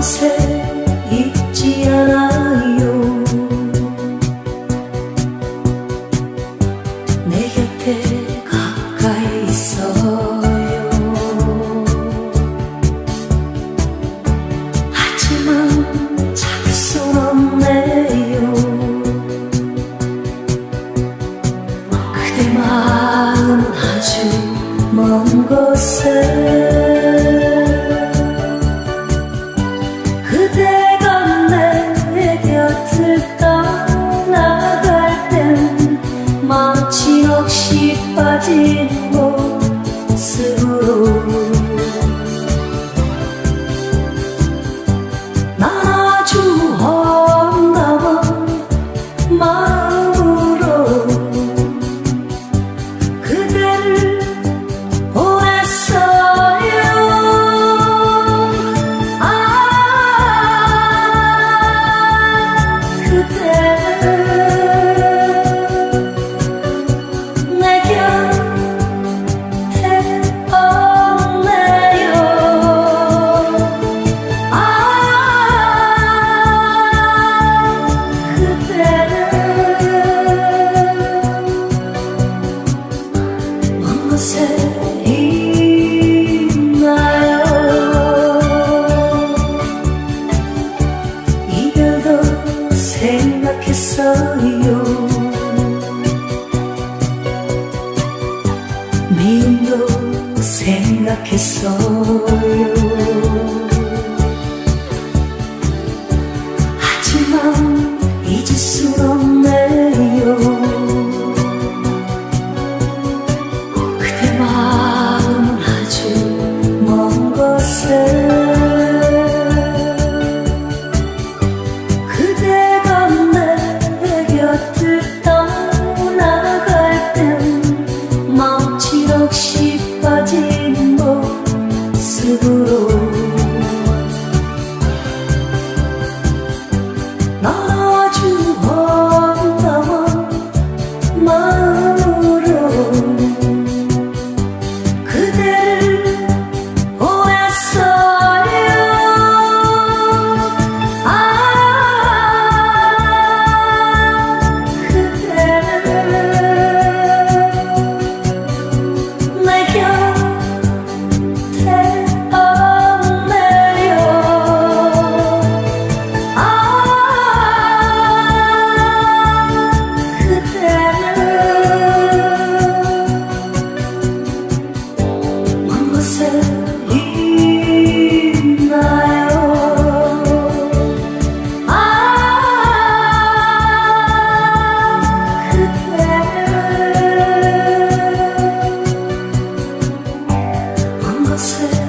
곳에 있지 않아요. 내 곁에 가까이 있어요. 하지만 찾을 순 없네요. 그대 마음은 아주 먼 곳에 see. 생각했어요. 미움도 생각했어요 넋이 빠진 모습으로 是。